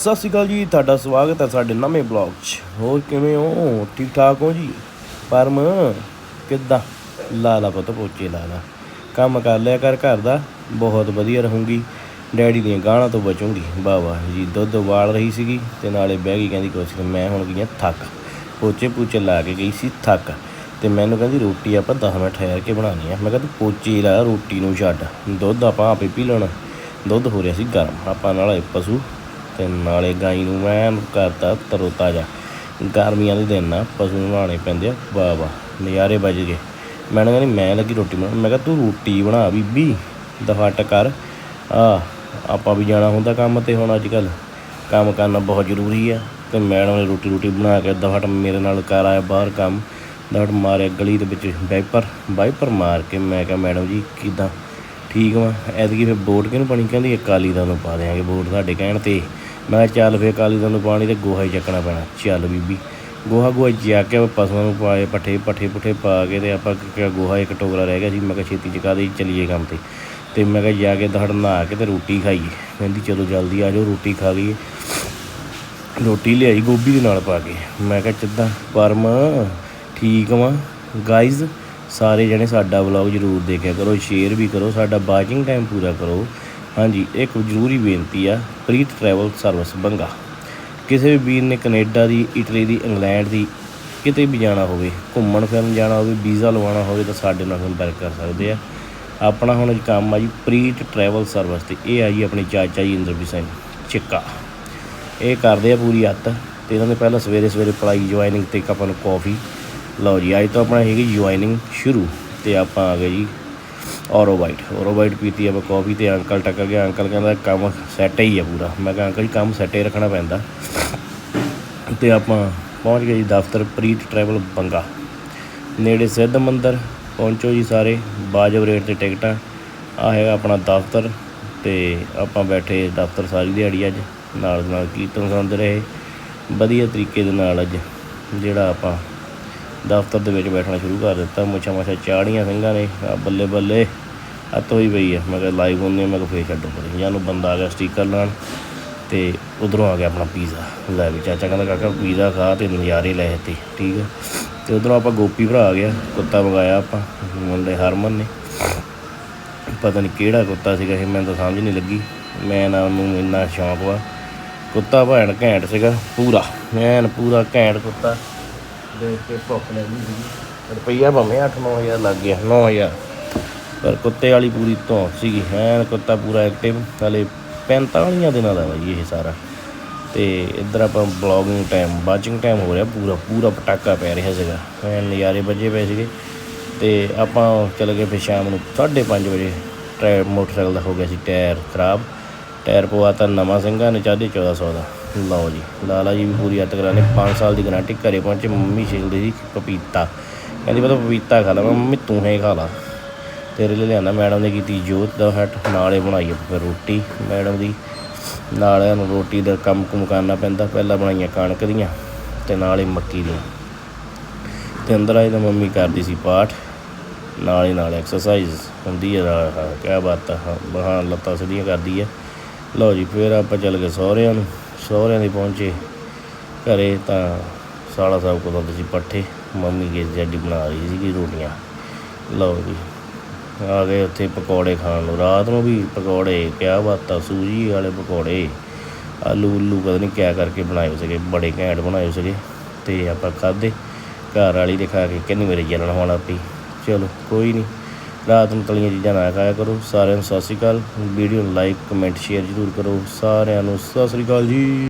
ਸਤਿ ਸ਼੍ਰੀ ਅਕਾਲ ਜੀ ਤੁਹਾਡਾ ਸਵਾਗਤ ਹੈ ਸਾਡੇ ਨਵੇਂ ਬਲੌਗ 'ਚ। ਹੋਰ ਕਿਵੇਂ ਹੋ? ਠੀਕ ਠਾਕ ਹੋ ਜੀ? ਪਰਮ ਕਿੱਦਾਂ? ਲਾ ਲਾ ਪੁੱਤ ਪੋਚੇ ਲਾ ਲਾ। ਕੰਮ ਕਰ ਲਿਆ ਕਰ ਘਰ ਦਾ ਬਹੁਤ ਵਧੀਆ ਰਹੂੰਗੀ। ਡੈਡੀ ਦੀਆਂ ਗਾਲਾਂ ਤੋਂ ਬਚੂੰਗੀ। ਬਾਬਾ ਜੀ ਦੁੱਧ ਵਾਲ ਰਹੀ ਸੀਗੀ ਤੇ ਨਾਲੇ ਬਹਿ ਗਈ ਕਹਿੰਦੀ ਕੁਛ ਨੀ, ਮੈਂ ਹੁਣ ਗਈ ਹਾਂ ਥੱਕ। ਪੋਚੇ ਪੂਚੇ ਲਾ ਕੇ ਗਈ ਸੀ ਥੱਕ। ਤੇ ਮੈਨੂੰ ਕਹਿੰਦੀ ਰੋਟੀ ਆਪਾਂ 10 ਮਿੰਟ ਠਹਿਰ ਕੇ ਬਣਾਉਣੀ ਆ। ਮੈਂ ਕਿਹਾ ਪੋਚੇ ਲਾ ਰੋਟੀ ਨੂੰ ਛੱਡ। ਦੁੱਧ ਆਪਾਂ ਆਪੇ ਪੀ ਲੈਣਾ। ਦੁੱਧ ਹੋ ਰਿਹਾ ਸੀ ਗਰਮ। ਆਪਾਂ ਨਾਲੇ ਪਸ਼ੂ ਤੇ ਨਾਲੇ ਗਾਈ ਨੂੰ ਮੈਂ ਕਰਤਾ ਤਰੋ ਤਾਜ਼ਾ ਗਰਮੀਆਂ ਦੇ ਦਿਨ ਨਾ ਪਸ਼ੂ ਨੂੰ ਨਹਾਉਣੇ ਪੈਂਦੇ ਆ। ਵਾਹ ਵਾਹ, ਨਜ਼ਾਰੇ ਵੱਜ ਗਏ। ਮੈਨੂੰ ਕਹਿੰਦੀ, ਮੈਂ ਲੱਗੀ ਰੋਟੀ ਬਣਾਉਣ। ਮੈਂ ਕਿਹਾ, ਤੂੰ ਰੋਟੀ ਬਣਾ ਬੀਬੀ ਦਫਟ ਕਰ। ਆ ਆਪਾਂ ਵੀ ਜਾਣਾ ਹੁੰਦਾ ਕੰਮ ਤੇ ਹੁਣ ਅੱਜ ਕੱਲ ਕੰਮ ਕਰਨਾ ਬਹੁਤ ਜ਼ਰੂਰੀ ਆ। ਤੇ ਮੈਡਮ ਨੇ ਰੋਟੀ ਰੋਟੀ ਬਣਾ ਕੇ ਦਫਟ ਮੇਰੇ ਨਾਲ ਕਰ ਆਇਆ ਬਾਹਰ ਕੰਮ। ਦਫਟ ਮਾਰਿਆ ਗਲੀ ਦੇ ਵਿੱਚ ਵਾਈਪਰ। ਵਾਈਪਰ ਮਾਰ ਕੇ ਮੈਂ ਕਿਹਾ, ਮੈਡਮ ਜੀ, ਕਿਦਾਂ? ਠੀਕ ਵਾ? ਐਤਕੀ ਫਿਰ ਬੋਰਡ ਕਿਹਨੂੰ ਪਾਣੀ ਕਹਿੰਦੀ ਅਕਾਲੀ ਦਲ ਨੂੰ ਪਾ ਦਿਆਂਗੇ ਬੋਰਡ ਸਾਡੇ ਕਹਿਣ ਤੇ। ਮੈਂ ਕਿਹਾ ਚੱਲ ਫੇ ਕਾਲੀ ਤੁਹਾਨੂੰ ਨੂੰ ਪਾਣੀ ਤੇ ਗੋਹਾ ਹੀ ਚੱਕਣਾ ਪੈਣਾ। ਚੱਲ ਬੀਬੀ, ਗੋਹਾ ਗੋਹਾ ਜਾ ਕੇ ਪਸ਼ੂਆਂ ਨੂੰ ਪਾਏ, ਪੱਠੇ ਪੱਠੇ ਪੁੱਠੇ ਪਾ ਕੇ ਤੇ ਆਪਾਂ ਕਿਹਾ ਗੋਹਾ, ਇੱਕ ਟੋਕਰਾ ਰਹਿ ਗਿਆ ਸੀ। ਮੈਂ ਕਿਹਾ ਛੇਤੀ ਚਕਾ ਦੇ ਚਲੀਏ ਕੰਮ ਤੇ। ਤੇ ਮੈਂ ਕਿਹਾ ਜਾ ਕੇ ਦੜ ਨਹਾ ਕੇ ਤੇ ਰੋਟੀ ਖਾਈਏ। ਕਹਿੰਦੀ ਚਲੋ ਜਲਦੀ ਆ ਜਾਓ, ਰੋਟੀ ਖਾ ਲਈਏ। ਰੋਟੀ ਲਿਆਈ ਗੋਭੀ ਦੇ ਨਾਲ ਪਾ ਕੇ। ਮੈਂ ਕਿਹਾ ਕਿੱਦਾਂ ਪਰਮ, ਠੀਕ ਵਾਂ। ਗਾਇਜ਼, ਸਾਰੇ ਜਣੇ ਸਾਡਾ ਵਲੌਗ ਜਰੂਰ ਦੇਖਿਆ ਕਰੋ, ਸ਼ੇਅਰ ਵੀ ਕਰੋ, ਸਾਡਾ ਵਾਚਿੰਗ ਟਾਈਮ ਪੂਰਾ ਕਰੋ। ਹਾਂਜੀ, ਇੱਕ ਜ਼ਰੂਰੀ ਬੇਨਤੀ ਆ, ਪ੍ਰੀਤ ਟਰੈਵਲ ਸਰਵਿਸ ਬੰਗਾ। ਕਿਸੇ ਵੀ ਵੀਰ ਨੇ ਕੈਨੇਡਾ ਦੀ, ਇਟਲੀ ਦੀ, ਇੰਗਲੈਂਡ ਦੀ ਕਿਤੇ ਵੀ ਜਾਣਾ ਹੋਵੇ, ਘੁੰਮਣ ਫਿਰਨ ਜਾਣਾ ਹੋਵੇ, ਵੀਜ਼ਾ ਲਵਾਉਣਾ ਹੋਵੇ ਤਾਂ ਸਾਡੇ ਨਾਲ ਸੰਪਰਕ ਕਰ ਸਕਦੇ ਆ। ਆਪਣਾ ਹੁਣ ਕੰਮ ਆ ਜੀ, ਪ੍ਰੀਤ ਟਰੈਵਲ ਸਰਵਿਸ ਤੇ ਇਹ ਆ ਜੀ ਆਪਣੇ ਚਾਚਾ ਜੀ ਇੰਦਰਪ੍ਰੀਤ ਸਿੰਘ ਚਿੱਕਾ। ਇਹ ਕਰਦੇ ਆ ਪੂਰੀ ਹੱਤ ਤੇ ਇਹਨਾਂ ਨੇ ਪਹਿਲਾਂ ਸਵੇਰੇ ਸਵੇਰੇ ਪੜਾਈ ਜੁਆਇਨਿੰਗ ਤੇ ਇੱਕ ਆਪਾਂ ਨੂੰ ਕਾਫੀ ਲਓ ਜੀ, ਅੱਜ ਤੋਂ ਆਪਣਾ ਹੈਗੀ ਜੁਆਇਨਿੰਗ ਸ਼ੁਰੂ ਤੇ ਆਪਾਂ ਆ ਗਏ ਜੀ ਔਰੋ ਵਾਈਟ ਪੀਤੀ, ਆਪਾਂ ਕਾਫੀ ਤੇ ਅੰਕਲ ਟੱਕਰ ਗਿਆ ਅੰਕਲ ਕਹਿੰਦਾ ਕੰਮ ਸੈੱਟ ਹੀ ਆ ਪੂਰਾ। ਮੈਂ ਕਿਹਾ ਅੰਕਲ ਜੀ, ਕੰਮ ਸੈੱਟ ਹੀ ਰੱਖਣਾ ਪੈਂਦਾ। ਤੇ ਆਪਾਂ ਪਹੁੰਚ ਗਏ ਜੀ ਦਫ਼ਤਰ ਪ੍ਰੀਤ ਟਰੈਵਲ ਬੰਗਾ। ਨੇੜੇ ਸਿੱਧ ਮੰਦਰ, ਪਹੁੰਚੋ ਜੀ ਸਾਰੇ ਬਾਜਬ ਰੇਟ ਤੇ ਟਿਕਟਾਂ। ਆ ਹੈਗਾ ਆਪਣਾ ਦਫ਼ਤਰ ਤੇ ਆਪਾਂ ਬੈਠੇ ਦਫ਼ਤਰ ਸਾਰੀ ਦਿਹਾੜੀ ਅੱਜ, ਨਾਲ ਨਾਲ ਕੀਰਤਨ ਸੁਣਦੇ ਰਹੇ। ਵਧੀਆ ਤਰੀਕੇ ਦੇ ਨਾਲ ਅੱਜ, ਜਿਹੜਾ ਆਪਾਂ ਦਫ਼ਤਰ ਦੇ ਵਿੱਚ ਬੈਠਣਾ ਸ਼ੁਰੂ ਕਰ ਦਿੱਤਾ। ਮੁੱਛਾਂ ਮਾਛਾਂ ਚਾੜੀਆਂ ਸਿੰਘਾਂ ਨੇ। ਆ ਬੱਲੇ ਬੱਲੇ ਅੱਤ ਹੋਈ ਪਈ ਆ। ਮੈਂ ਕਿਹਾ ਲਾਈਵ ਹੁੰਦੇ ਆ, ਮੈਂ ਕਿਹਾ ਫੇਰ ਛੱਡੋ ਪਰੇ ਜਾਂ ਨੂੰ ਬੰਦਾ ਆ ਗਿਆ ਸਟicker ਲਾਉਣ ਤੇ ਉਧਰੋਂ ਆ ਗਿਆ ਆਪਣਾ ਪੀਜ਼ਾ। ਲੈ ਵੀ ਚਾਚਾ ਕਹਿੰਦਾ ਕਾਕਾ ਪੀਜ਼ਾ ਖਾ ਤੇ ਨਜ਼ਾਰੇ ਲੈ ਤੇ। ਠੀਕ ਆ। ਤੇ ਉਧਰੋਂ ਆਪਾਂ ਗੋਪੀ ਭਰਾ ਆ ਗਿਆ। ਕੁੱਤਾ ਮੰਗਾਇਆ ਆਪਾਂ ਮੁੰਡੇ ਹਰਮਨ ਨੇ। ਪਤਾ ਨਹੀਂ ਕਿਹੜਾ ਕੁੱਤਾ ਸੀਗਾ ਇਹ ਮੈਨੂੰ ਤਾਂ ਸਮਝ ਨਹੀਂ ਲੱਗੀ। ਮੈਂ ਨਾ ਉਹਨੂੰ ਇੰਨਾ ਸ਼ੌਂਕ ਵਾ। ਕੁੱਤਾ ਭੈਣ ਘੈਂਟ ਸੀਗਾ ਪੂਰਾ। ਐਨ ਪੂਰਾ ਘੈਂਟ ਕੁੱਤਾ। ਦੇਖ ਕੇ ਭੁੱਖ ਲੱਗੀ ਸੀ ਰੁਪਈਆ ਭਾਵੇਂ 8-9000 ਲੱਗ ਗਿਆ 9000 ਪਰ ਕੁੱਤੇ ਵਾਲੀ ਪੂਰੀ ਧੌਂਸ ਸੀਗੀ, ਐਨ ਕੁੱਤਾ ਪੂਰਾ ਐਕਟਿਵ ਹਲੇ 45 ਦਿਨਾਂ ਦਾ ਵਾ ਜੀ ਇਹ ਸਾਰਾ। ਤੇ ਇੱਧਰ ਆਪਾਂ ਬਲੌਗਿੰਗ ਟਾਈਮ ਵਾਚਿੰਗ ਟਾਈਮ ਹੋ ਰਿਹਾ ਪੂਰਾ ਪੂਰਾ ਪਟਾਕਾ ਪੈ ਰਿਹਾ ਸੀਗਾ। ਐਨ ਨਜ਼ਾਰੇ ਵੱਜੇ ਪਏ ਸੀਗੇ। ਤੇ ਆਪਾਂ ਚਲੇ ਗਏ ਫਿਰ ਸ਼ਾਮ ਨੂੰ 5:30 ਵਜੇ ਟਾਇਰ ਮੋਟਰਸਾਈਕਲ ਦਾ ਹੋ ਗਿਆ ਸੀ ਟਾਇਰ ਖਰਾਬ। ਟਾਇਰ ਪਵਾਤਾ ਨਵਾਂ ਸਿੰਘਾਂ ਨੇ ਚਾਹਦੇ 1400 ਦਾ। ਲਓ ਜੀ ਲਾਲਾ ਜੀ ਵੀ ਪੂਰੀ ਅੱਤ ਕਰਾਣੇ 5 ਸਾਲ ਦੀ ਗਾਰੰਟੀ ਘਰੇ ਪਹੁੰਚੇ ਮੰਮੀ ਛਿਲਦੀ ਸੀ ਪਪੀਤਾ। ਕਹਿੰਦੀ ਮੈਂ ਤਾਂ ਪਪੀਤਾ ਖਾ ਲਾ ਮੈਂ, ਮੰਮੀ ਤੂੰ ਹੀ ਖਾ ਲਾ। ਤੇਰੇ ਲਈ ਲਿਆਂਦਾ ਮੈਡਮ ਨੇ ਕੀਤੀ ਜੋਤ ਦਾ ਹੱਟ ਨਾਲੇ ਬਣਾਈ ਆਪਾਂ ਫਿਰ ਰੋਟੀ ਮੈਡਮ ਦੀ। ਨਾਲਿਆਂ ਨੂੰ ਰੋਟੀ ਦਾ ਕੰਮ ਕੁਮ ਕਰਨਾ ਪੈਂਦਾ ਪਹਿਲਾਂ ਬਣਾਈਆਂ ਕਣਕ ਦੀਆਂ ਤੇ ਨਾਲੇ ਮੱਕੀ ਦੀਆਂ। ਤੇ ਅੰਦਰ ਆਏ ਤਾਂ ਮੰਮੀ ਕਰਦੀ ਸੀ ਪਾਠ ਨਾਲ ਹੀ ਨਾਲ ਐਕਸਰਸਾਈਜ਼ ਹੁੰਦੀ ਹੈ ਕਿਆ ਬਾਤ ਆ ਬਹਾਂ ਲੱਤਾਂ ਸਿੱਧੀਆਂ ਕਰਦੀ ਹੈ ਲਓ ਜੀ ਫਿਰ ਆਪਾਂ ਚੱਲ ਗਏ ਸਹੁਰਿਆਂ ਨੂੰ। ਸਹੁਰਿਆਂ ਦੀ ਪਹੁੰਚੇ, ਘਰੇ ਤਾਂ ਸਾਲਾ ਸਾਹਿਬ ਕੋਲ ਸੀ ਪੱਠੇ, ਮੰਮੀ ਕੇ ਜੱਡੀ ਬਣਾ ਰਹੀ ਸੀਗੀ ਰੋਟੀਆਂ। ਲਓ ਜੀ, ਆ ਗਏ ਉੱਥੇ ਪਕੌੜੇ ਖਾਣ ਨੂੰ। ਰਾਤ ਨੂੰ ਵੀ ਪਕੌੜੇ, ਕਿਆ ਬਾਤ ਆ, ਸੂਜੀ ਵਾਲੇ ਪਕੌੜੇ। ਆਲੂ ਉੱਲੂ ਪਤਾ ਨਹੀਂ ਕਿਆ ਕਰਕੇ ਬਣਾਏ ਸੀਗੇ, ਬੜੇ ਘੈਂਟ ਬਣਾਏ ਸੀਗੇ। ਤੇ ਆਪਾਂ ਖਾਧੇ, ਘਰ ਵਾਲੀ ਦੇ ਖਾ ਕੇ ਕਿੰਨੀ ਮੇਰੇ ਜਲਣ ਹੋਣਾ ਪਈ ਚਲੋ, ਕੋਈ ਨਹੀਂ ਰਾਤ ਨੂੰ ਤਲੀਆਂ ਚੀਜ਼ਾਂ ਨਾ ਖਾਇਆ ਕਰੋ। ਸਾਰਿਆਂ ਨੂੰ ਸਤਿ ਸ਼੍ਰੀ ਅਕਾਲ। ਵੀਡੀਓ ਨੂੰ ਲਾਈਕ ਕਮੈਂਟ ਸ਼ੇਅਰ ਜ਼ਰੂਰ ਕਰੋ। ਸਾਰਿਆਂ ਨੂੰ ਸਤਿ ਸ਼੍ਰੀ ਅਕਾਲ ਜੀ।